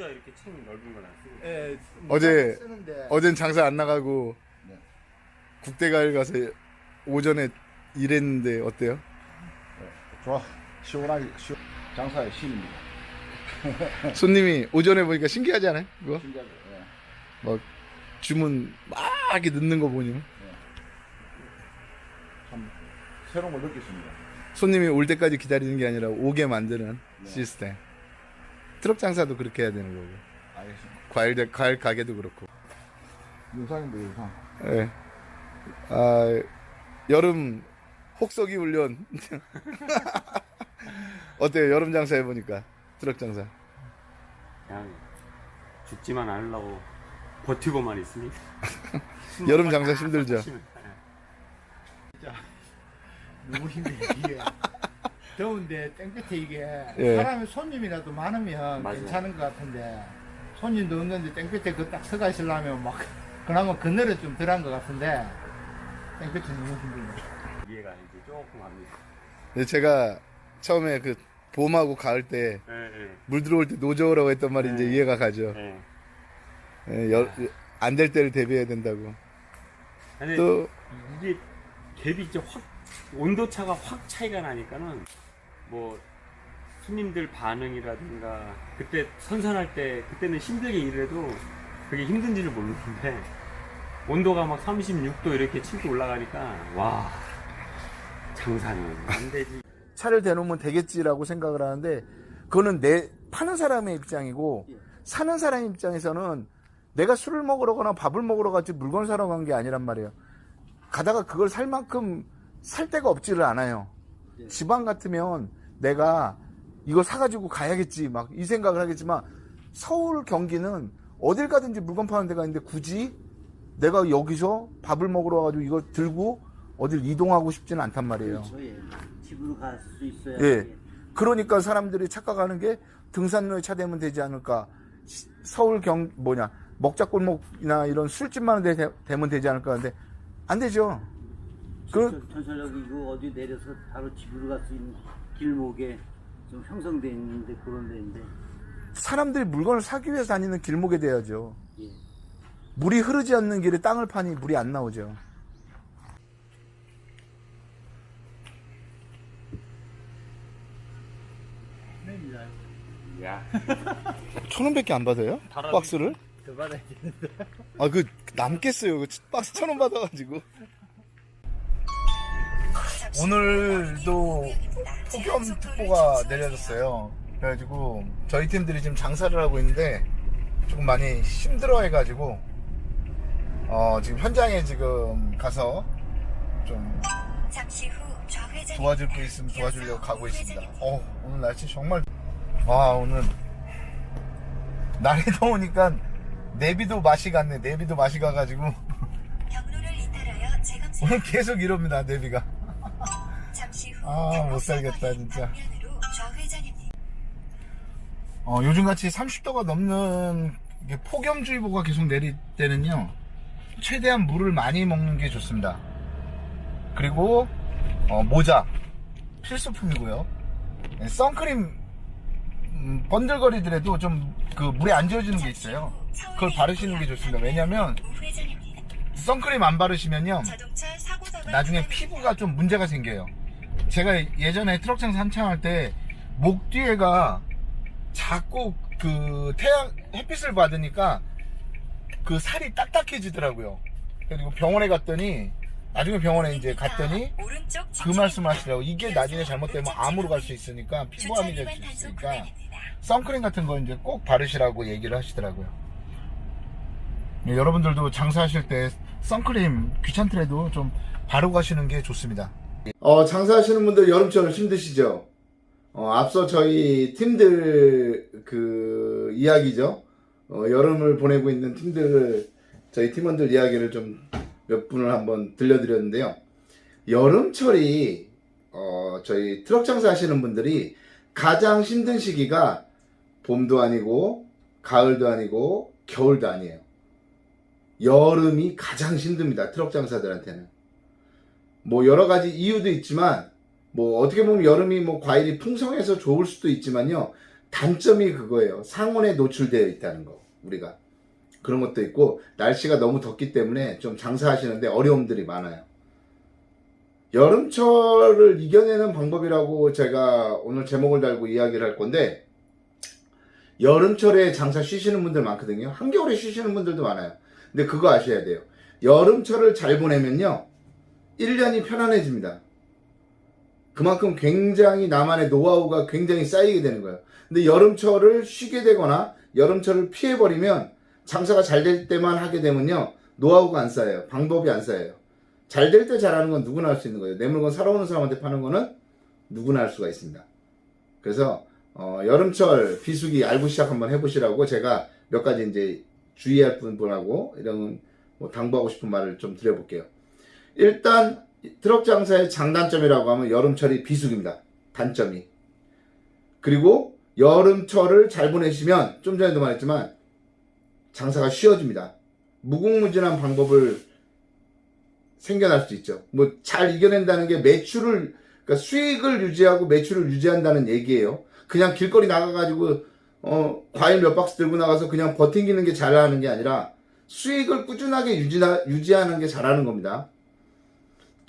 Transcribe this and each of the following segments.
모자 이렇게 책 넓은 건 안 쓰고. 예, 어제- 쓰는데 어젠 장사 안 나가고 네. 국대가일 가서 오전에 일했는데 어때요? 좋아 시원하게 시원 장사의 신입니다. 손님이 오전에 보니까 신기하지 않아요? 그거? 신기하죠. 예. 막 주문 막 이렇게 넣는 거 보니 참 새로운 걸 느꼈습니다. 손님이 올 때까지 기다리는 게 아니라 오게 만드는 네. 시스템. 트럭 장사도 그렇게 해야 되는 거고. 알겠습니다. 과일 과일 가게도 그렇고. 유상인데 유상. 예. 아 여름 혹서기 훈련 어때요? 여름 장사 해보니까 트럭 장사. 그냥 죽지만 않으려고 버티고만 있으니. 여름 장사 힘들죠. 너무 힘들어 이게. 더운데 땡볕에 이게 예. 사람이 손님이라도 많으면 맞아요. 괜찮은 것 같은데 손님도 없는데 땡볕에 그 딱 서가 있으려면 막 그나마 그늘은 좀 덜한 것 같은데 땡볕이 너무 힘들네. 이해가 이제 조금 갑니다. 근데 제가 처음에 그 봄하고 가을 때 물 예, 예. 들어올 때 노저우라고 했던 말이 이제 네. 이해가 가죠. 예. 안 될 때를 대비해야 된다고. 근데 또 이게 갭이 이제 확 온도 차가 확 차이가 나니까는 뭐 손님들 반응이라든가 그때 선선할 때 그때는 힘들게 일해도 그게 힘든지를 모르는데 온도가 막 36도 이렇게 치고 올라가니까 와 장사는 안 되지 차를 대놓으면 되겠지라고 생각을 하는데 그거는 내 파는 사람의 입장이고 사는 사람 입장에서는 내가 술을 먹으러 거나 밥을 먹으러 가지 물건을 사러 간 게 아니란 말이에요. 가다가 그걸 살 만큼 살 데가 없지를 않아요. 지방 같으면 내가 이거 사가지고 가야겠지 막 이 생각을 하겠지만 서울 경기는 어딜 가든지 물건 파는 데가 있는데 굳이 내가 여기서 밥을 먹으러 와가지고 이거 들고 어딜 이동하고 싶지는 않단 말이에요. 그렇죠. 예. 집으로 갈 수 있어야. 예. 그러니까 사람들이 착각하는 게 등산로에 차 대면 되지 않을까. 시- 서울 경 뭐냐 먹자골목이나 이런 술집만 대, 대면 되지 않을까 하는데 안 되죠. 그 전- 전철역 이거 어디 내려서 바로 집으로 갈 수 있는 길목에 좀 형성돼 있는데 그런 데인데. 사람들이 물건을 사기 위해서 다니는 길목에 대야죠. 예. 물이 흐르지 않는 길에 땅을 파니 물이 안 나오죠. 야 천 원밖에 안 받아요? 바람이- 박스를? 더 받아야 되는데. 아 그 남겠어요. 그 박스 천 원 받아가지고. 오늘도 폭염특보가 내려졌어요. 그래가지고 저희 팀들이 지금 장사를 하고 있는데 조금 많이 힘들어해가지고 어 지금 현장에 지금 가서 좀 도와줄 게 있으면 도와주려고 가고 있습니다. 어 오늘 날씨 정말 와 오늘 날이 더우니까 내비도 맛이 갔네. 내비도 맛이 가가지고 오늘 계속 이럽니다. 내비가. 아, 못 살겠다, 진짜. 어, 요즘같이 30도가 넘는 폭염주의보가 계속 내릴 때는요, 최대한 물을 많이 먹는 게 좋습니다. 그리고, 어, 모자, 필수품이고요. 네, 선크림, 음, 번들거리더라도 좀 그 물에 안 지워지는 게 있어요. 그걸 바르시는 게 좋습니다. 왜냐면. 선크림 안 바르시면요, 나중에. 피부가 좀 문제가 생겨요. 제가 예전에 트럭 장사 한참 할때 목 뒤에가 자꾸 그 태양 햇빛을 받으니까 그 살이 딱딱해지더라고요. 그리고 병원에 갔더니 나중에 병원에 이제 갔더니 오른쪽 그 직진 말씀하시더라고. 이게 나중에 잘못되면 암으로 갈 수 있으니까 피부암이 될 수 있으니까. 선크림 같은 거 이제 꼭 바르시라고 얘기를 하시더라고요. 네, 여러분들도 장사하실 때 선크림 귀찮더라도 좀 바르고 가시는 게 좋습니다. 어, 장사하시는 분들 여름철 힘드시죠? 어, 앞서 저희 팀들 그 이야기죠. 어, 여름을 보내고 있는 팀들을 저희 팀원들 이야기를 좀 몇 분을 한번 들려드렸는데요. 여름철이 어, 저희 트럭 장사하시는 분들이 가장 힘든 시기가 봄도 아니고 가을도 아니고 겨울도 아니에요. 여름이 가장 힘듭니다. 트럭 장사들한테는. 뭐 여러 가지 이유도 있지만 뭐 어떻게 보면 여름이 뭐 과일이 풍성해서 좋을 수도 있지만요. 단점이 그거예요. 상온에 노출되어 있다는 거. 우리가 그런 것도 있고 날씨가 너무 덥기 때문에 좀 장사하시는데 어려움들이 많아요. 여름철을 이겨내는 방법이라고 제가 오늘 제목을 달고 이야기를 할 건데 여름철에 장사 쉬시는 분들 많거든요. 한겨울에 쉬시는 분들도 많아요. 근데 그거 아셔야 돼요. 여름철을 잘 보내면요. 1년이 편안해집니다. 그만큼 굉장히 나만의 노하우가 굉장히 쌓이게 되는 거예요. 근데 여름철을 쉬게 되거나 여름철을 피해버리면 장사가 잘 될 때만 하게 되면요. 노하우가 안 쌓여요. 방법이 안 쌓여요. 잘 될 때 잘하는 건 누구나 할 수 있는 거예요. 내 물건 살아오는 사람한테 파는 거는 누구나 할 수가 있습니다. 그래서 어, 여름철 비수기 알고 시작 한번 해보시라고 제가 몇 가지 이제 주의할 부분하고 이런 뭐 당부하고 싶은 말을 좀 드려볼게요. 일단 트럭 장사의 장단점이라고 하면 여름철이 비수기입니다. 단점이. 그리고 여름철을 잘 보내시면 좀 전에도 말했지만 장사가 쉬워집니다. 무궁무진한 방법을 생겨날 수 있죠. 뭐 잘 이겨낸다는 게 매출을 그러니까 수익을 유지하고 매출을 유지한다는 얘기예요. 그냥 길거리 나가가지고 어 과일 몇 박스 들고 나가서 그냥 버팅기는 게 잘하는 게 아니라 수익을 꾸준하게 유지하, 유지하는 게 잘하는 겁니다.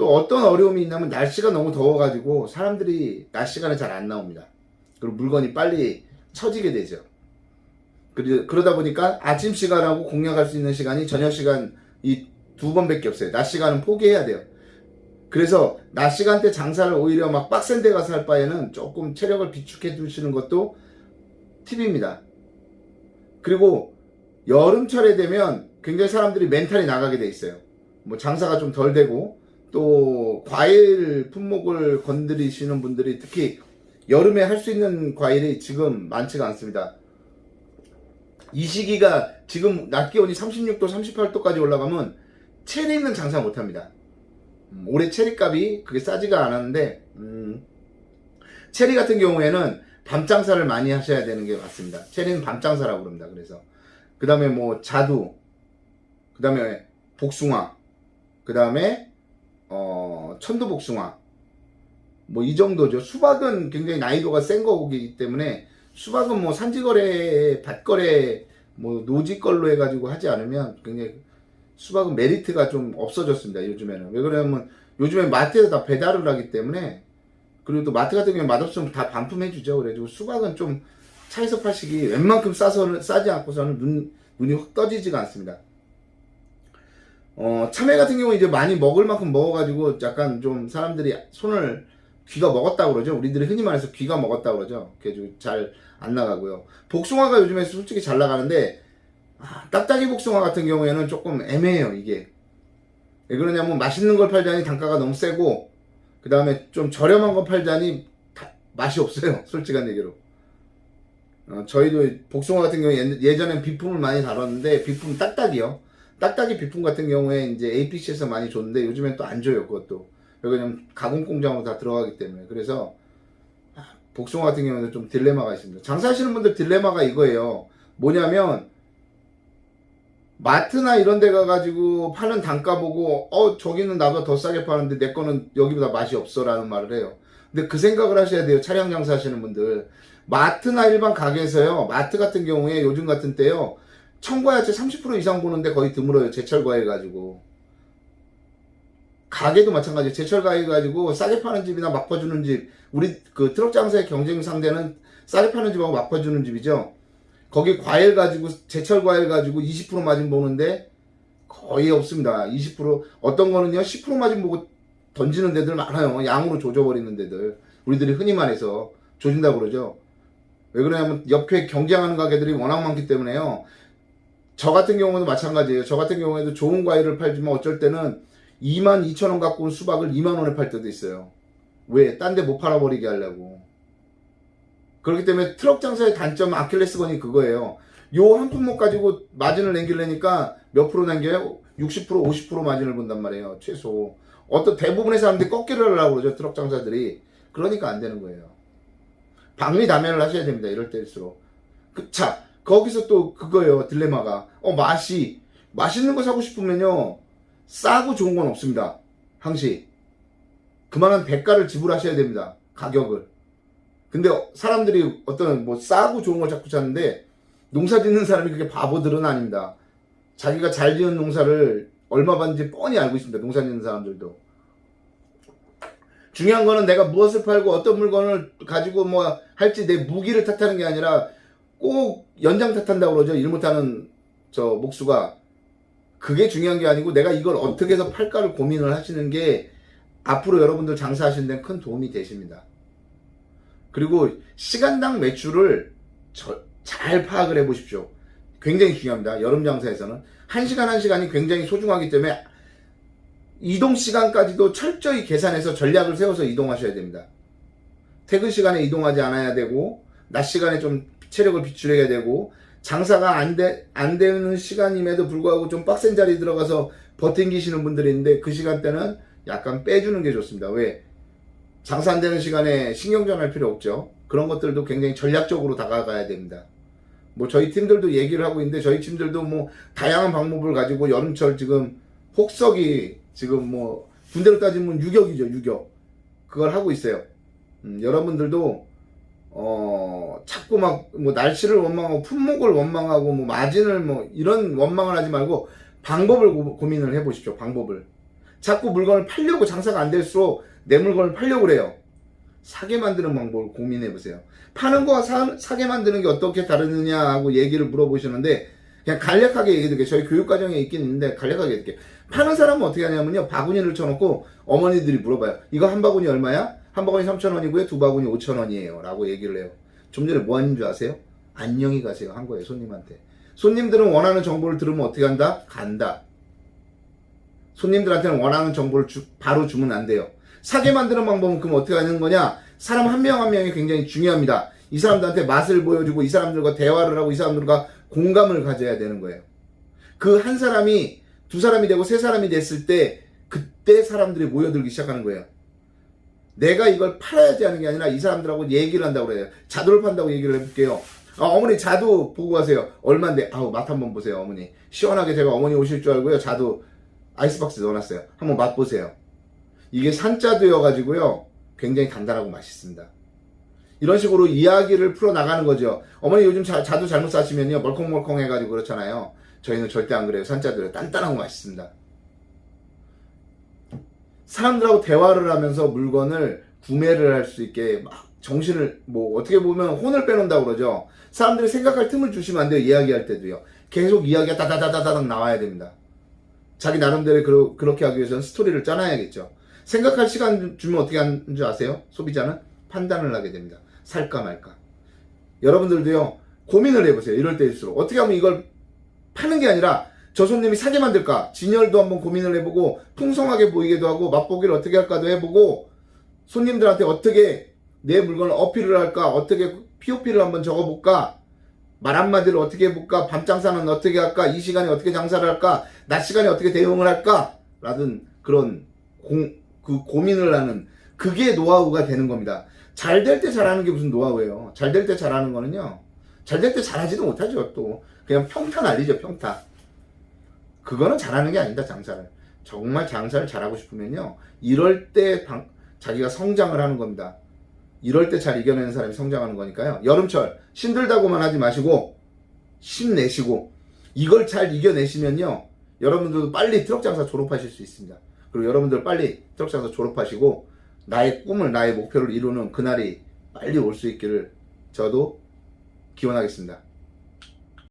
또 어떤 어려움이 있냐면 날씨가 너무 더워가지고 사람들이 낮 시간에 잘 안 나옵니다. 그리고 물건이 빨리 처지게 되죠. 그러, 그러다 보니까 아침 시간하고 공략할 수 있는 시간이 저녁 시간 이 두 번밖에 없어요. 낮 시간은 포기해야 돼요. 그래서 낮 시간대 장사를 오히려 막 빡센 데 가서 할 바에는 조금 체력을 비축해 두시는 것도 팁입니다. 그리고 여름철에 되면 굉장히 사람들이 멘탈이 나가게 돼 있어요. 뭐 장사가 좀 덜 되고 또 과일 품목을 건드리시는 분들이 특히 여름에 할 수 있는 과일이 지금 많지가 않습니다. 이 시기가 지금 낮 기온이 36도, 38도까지 올라가면 체리는 장사 못 합니다. 음, 올해 체리 값이 그게 싸지가 않았는데, 음, 체리 같은 경우에는 밤 장사를 많이 하셔야 되는 게 맞습니다. 체리는 밤 장사라고 그럽니다. 그래서. 그 다음에 뭐 자두, 그 다음에 복숭아, 그 다음에 어, 천도복숭아, 뭐 이 정도죠. 수박은 굉장히 나이도가 센 거기 때문에 수박은 뭐 산지거래, 밭거래, 뭐 노지걸로 해가지고 하지 않으면 굉장히 수박은 메리트가 좀 없어졌습니다. 요즘에는 왜 그러냐면 요즘에 마트에서 다 배달을 하기 때문에 그리고 또 마트 같은 경우에 맛없으면 다 반품해주죠. 그래가지고 수박은 좀 차에서 파시기 웬만큼 싸서는 싸지 않고서는 눈 눈이 확 떠지지가 않습니다. 어, 참외 같은 경우 이제 많이 먹을 만큼 먹어가지고 약간 좀 사람들이 손을 귀가 먹었다고 그러죠. 우리들이 흔히 말해서 귀가 먹었다고 그러죠. 그래가지고 잘안 나가고요. 복숭아가 요즘에 솔직히 잘 나가는데, 아, 딱딱이 복숭아 같은 경우에는 조금 애매해요, 이게. 왜 그러냐면 맛있는 걸 팔자니 단가가 너무 세고, 그 다음에 좀 저렴한 거 팔자니 다- 맛이 없어요. 솔직한 얘기로. 어, 저희도 복숭아 같은 경우에 예- 예전엔 비품을 많이 다뤘는데, 비품 딱딱이요. 딱딱이 비품 같은 경우에 이제 APC에서 많이 줬는데 요즘엔 또 안 줘요 그것도. 왜냐면 가공 공장으로 다 들어가기 때문에. 그래서 아, 복숭아 같은 경우는 좀 딜레마가 있습니다. 장사하시는 분들 딜레마가 이거예요. 뭐냐면 마트나 이런 데 가가지고 파는 단가 보고 어 저기는 나보다 더 싸게 파는데 내 거는 여기보다 맛이 없어 라는 말을 해요. 근데 그 생각을 하셔야 돼요 차량 장사 하시는 분들. 마트나 일반 가게에서요 마트 같은 경우에 요즘 같은 때요 청과야채 30% 이상 보는데 거의 드물어요. 제철 과일 가지고. 가게도 마찬가지예요. 제철 과일 가지고 싸게 파는 집이나 맛봐주는 집. 우리 그 트럭 장사의 경쟁 상대는 싸게 파는 집하고 맛봐주는 집이죠. 거기 과일 가지고 제철 과일 가지고 20% 마진 보는데 거의 없습니다. 20% 어떤 거는요 10% 마진 보고 던지는 데들 많아요. 양으로 조져버리는 데들. 우리들이 흔히 말해서 조진다고 그러죠. 왜 그러냐면 옆에 경쟁하는 가게들이 워낙 많기 때문에요. 저 같은 경우도 마찬가지예요. 저 같은 경우에도 좋은 과일을 팔지만 어쩔 때는 2만 2천 원 갖고 온 수박을 2만 원에 팔 때도 있어요. 왜? 딴 데 못 팔아버리게 하려고. 그렇기 때문에 트럭 장사의 단점 아킬레스건이 그거예요. 요 한 품목 가지고 마진을 남기려니까 몇 프로 남겨요? 60% 50% 마진을 본단 말이에요. 최소. 어떤 대부분의 사람들이 꺾기를 하려고 그러죠. 트럭 장사들이. 그러니까 안 되는 거예요. 박리다면을 하셔야 됩니다. 이럴 때일수록. 그, 자, 거기서 또 그거예요. 딜레마가. 어, 맛이. 맛있는 거 사고 싶으면요. 싸고 좋은 건 없습니다. 항시. 그만한 대가를 지불하셔야 됩니다. 가격을. 근데 사람들이 어떤 뭐 싸고 좋은 걸 자꾸 찾는데 농사 짓는 사람이 그게 바보들은 아닙니다. 자기가 잘 지은 농사를 얼마 받는지 뻔히 알고 있습니다. 농사 짓는 사람들도. 중요한 거는 내가 무엇을 팔고 어떤 물건을 가지고 뭐 할지 내 무기를 탓하는 게 아니라 꼭 연장 탓한다고 그러죠. 일 못하는 저 목수가. 그게 중요한 게 아니고 내가 이걸 어떻게 해서 팔까를 고민을 하시는 게 앞으로 여러분들 장사하시는 데는 큰 도움이 되십니다. 그리고 시간당 매출을 저- 잘 파악을 해 보십시오. 굉장히 중요합니다. 여름 장사에서는. 한 시간 한 시간이 굉장히 소중하기 때문에 이동 시간까지도 철저히 계산해서 전략을 세워서 이동하셔야 됩니다. 퇴근 시간에 이동하지 않아야 되고, 낮 시간에 좀 체력을 비출해야 되고, 장사가 안 돼, 안 되는 시간임에도 불구하고 좀 빡센 자리 들어가서 버팅기시는 분들이 있는데 그 시간대는 약간 빼주는 게 좋습니다. 왜? 장사 안 되는 시간에 신경전 할 필요 없죠. 그런 것들도 굉장히 전략적으로 다가가야 됩니다. 뭐 저희 팀들도 얘기를 하고 있는데 저희 팀들도 뭐 다양한 방법을 가지고 여름철 지금 혹석이 지금 뭐 군대로 따지면 유격이죠 유격 그걸 하고 있어요. 음, 여러분들도 어 자꾸 막 뭐 날씨를 원망하고 품목을 원망하고 뭐 마진을 뭐 이런 원망을 하지 말고 방법을 고, 고민을 해보십시오. 방법을 자꾸 물건을 팔려고 장사가 안 될수록 내 물건을 팔려고 그래요. 사게 만드는 방법을 고민해 보세요. 파는 거와 사, 사게 만드는 게 어떻게 다르느냐 하고 얘기를 물어보시는데 그냥 간략하게 얘기해 드릴게요. 저희 교육과정에 있긴 있는데 간략하게 얘기해 드릴게요. 파는 사람은 어떻게 하냐면요. 바구니를 쳐놓고 어머니들이 물어봐요. 이거 한 바구니 얼마야? 한 바구니 3,000원이고요. 두 바구니 5,000원이에요. 라고 얘기를 해요. 좀 전에 뭐 하는 줄 아세요? 안녕히 가세요. 한 거예요. 손님한테. 손님들은 원하는 정보를 들으면 어떻게 한다? 간다. 손님들한테는 원하는 정보를 주- 바로 주면 안 돼요. 사게 만드는 방법은 그럼 어떻게 하는 거냐? 사람 한 명한 명이 굉장히 중요합니다. 이 사람들한테 맛을 보여주고 이 사람들과 대화를 하고 이 사람들과 공감을 가져야 되는 거예요. 그 한 사람이 두 사람이 되고 세 사람이 됐을 때 그때 사람들이 모여들기 시작하는 거예요. 내가 이걸 팔아야지 하는 게 아니라 이 사람들하고 얘기를 한다고 그래요. 자두를 판다고 얘기를 해볼게요. 아, 어머니 자두 보고 가세요. 얼마인데? 아우 맛 한번 보세요, 어머니. 시원하게 제가 어머니 오실 줄 알고요. 자두 아이스박스 넣어놨어요. 한번 맛 보세요. 이게 산자두여가지고요. 굉장히 단단하고 맛있습니다. 이런 식으로 이야기를 풀어 나가는 거죠. 어머니 요즘 자, 자두 잘못 사시면요. 멀컹멀컹 해가지고 그렇잖아요. 저희는 절대 안 그래요. 산자두요. 단단하고 맛있습니다. 사람들하고 대화를 하면서 물건을 구매를 할 수 있게 막 정신을 뭐 어떻게 보면 혼을 빼놓는다고 그러죠. 사람들이 생각할 틈을 주시면 안 돼요. 이야기할 때도요. 계속 이야기가 다다다다다닥 나와야 됩니다. 자기 나름대로 그러, 그렇게 하기 위해서는 스토리를 짜놔야겠죠. 생각할 시간 주면 어떻게 하는 줄 아세요? 소비자는 판단을 하게 됩니다. 살까 말까. 여러분들도요, 고민을 해보세요. 이럴 때일수록. 어떻게 하면 이걸 파는 게 아니라 저 손님이 사게 만들까? 진열도 한번 고민을 해보고, 풍성하게 보이게도 하고, 맛보기를 어떻게 할까도 해보고, 손님들한테 어떻게 내 물건을 어필을 할까? 어떻게 POP를 한번 적어볼까? 말 한마디를 어떻게 해볼까? 밤 장사는 어떻게 할까? 이 시간에 어떻게 장사를 할까? 낮 시간에 어떻게 대응을 할까? 라든 그런 공, 그 고민을 하는 그게 노하우가 되는 겁니다. 잘 될 때 잘하는 게 무슨 노하우예요? 잘 될 때 잘하는 거는요. 잘 될 때 잘하지도 못하죠. 또 그냥 평타 날리죠. 평타. 그거는 잘하는 게 아니다. 장사를. 정말 장사를 잘하고 싶으면요. 이럴 때 방- 자기가 성장을 하는 겁니다. 이럴 때 잘 이겨내는 사람이 성장하는 거니까요. 여름철 힘들다고만 하지 마시고 힘내시고 이걸 잘 이겨내시면요. 여러분들도 빨리 트럭 장사 졸업하실 수 있습니다. 그리고 여러분들 빨리 트럭 장사 졸업하시고 나의 꿈을 나의 목표를 이루는 그날이 빨리 올 수 있기를 저도 기원하겠습니다.